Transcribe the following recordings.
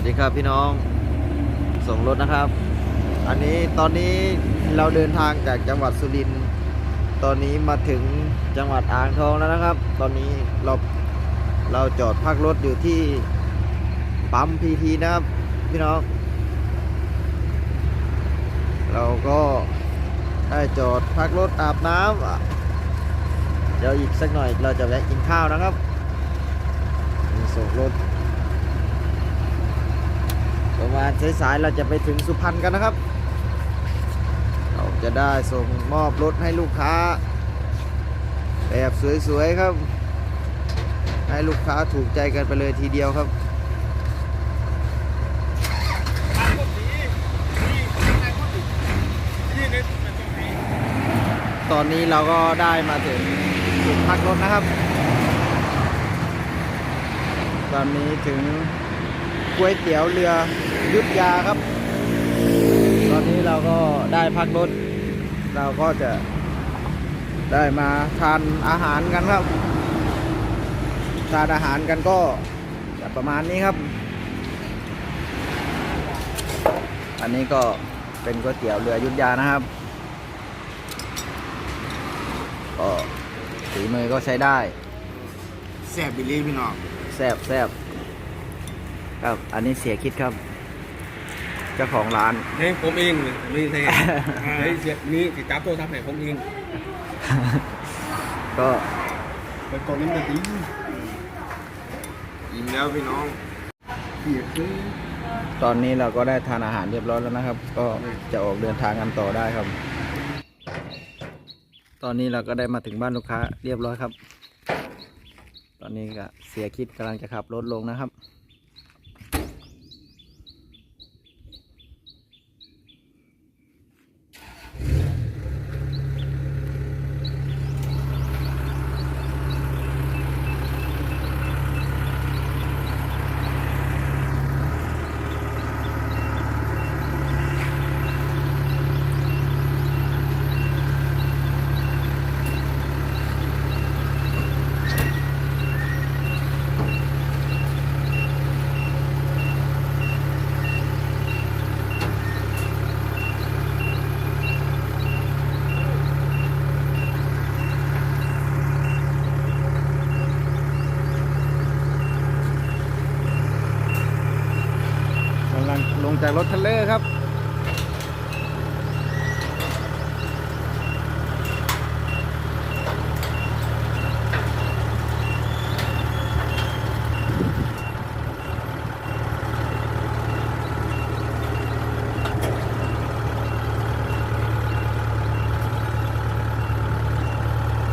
วัสดีครับพี่น้อง ส่งรถนะครับ อันนี้ตอนนี้เราเดินทางจากจังหวัดสุรินทร์ ตอนนี้มาถึงจังหวัดอ่างทองแล้วนะครับ ตอนนี้เราเราจอดพักรถอยู่ที่ปั๊มพีทีนะครับ พี่น้อง เราก็ได้จอดพักรถอาบน้ำอะเดี๋ยวอีกสักหน่อยเราจะแวะกินข้าวนะครับ ส่งรถ ประมาณสายๆเราจะไปถึงสุพรรณกันนะครับ เราจะได้ส่งมอบรถให้ลูกค้า แบบสวยๆครับ ให้ลูกค้าถูกใจกันไปเลยทีเดียวครับตอนนี้เราก็ได้มาถึงจุดพักรถนะครับ ตอนนี้ถึง ก๋วยเตี๋ยวเรือยุทธยาครับ ตอนนี้เราก็ได้พักรถ เราก็จะได้มาทานอาหารกันครับ ทานอาหารกันก็จะประมาณนี้ครับ อันนี้ก็เป็นก๋วยเตี๋ยวเรือยุทธยานะครับ ก็สีมือก็ใช้ได้ แซ่บบิลลี่พี่น้อง แซบแซบ ครับ อันนี้เสียคิดครับ เจ้าของร้านให้ผมเองเลยนี่ใช่ไอ้เสียนี่ติดจับโทรศัพท์ให้ผมเองก็ไปกดลิ้นกระติ้งอิ่มแล้วพี่น้องเสียคือตอนนี้เราก็ได้ทานอาหารเรียบร้อยแล้วนะครับ ก็จะออกเดินทางกันต่อได้ครับ ตอนนี้เราก็ได้มาถึงบ้านลูกค้าเรียบร้อยครับ ตอนนี้ก็เสียคิดกำลังจะขับรถลงนะครับ จากรถเทเลอร์ครับ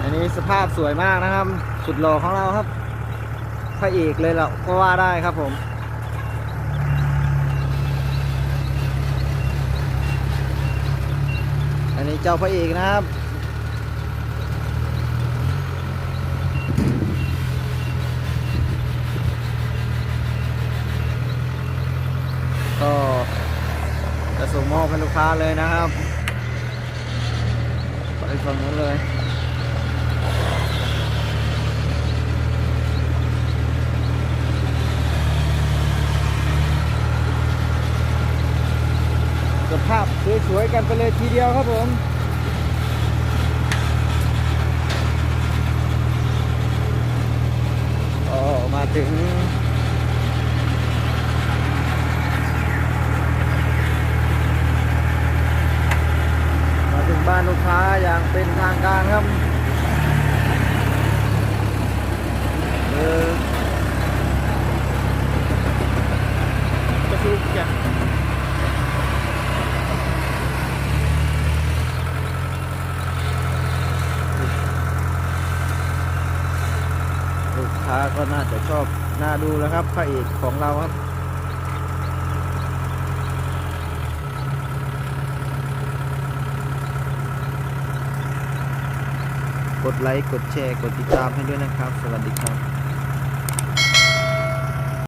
อันนี้สภาพสวยมากนะครับ สุดหล่อของเราครับพระเอกเลยเราก็ว่าได้ครับผม อันนี้ เจ้าพระเอกนะครับก็จะส่งมอบให้ลูกค้าเลยนะครับไปฝั่งนู้นเลยสภาพสวยๆกันไปเลยทีเดียวครับผม อ๋อ มาถึง มาถึงบ้านลูก ค้าอย่างเป็นทางการครับเออจะซื้อแกลูกค้าก็น่าจะชอบน่าดูแล้วครับพระเอกของเราครับ กดไลค์ กดแชร์ กดติดตามให้ด้วยนะครับ สวัสดีครับ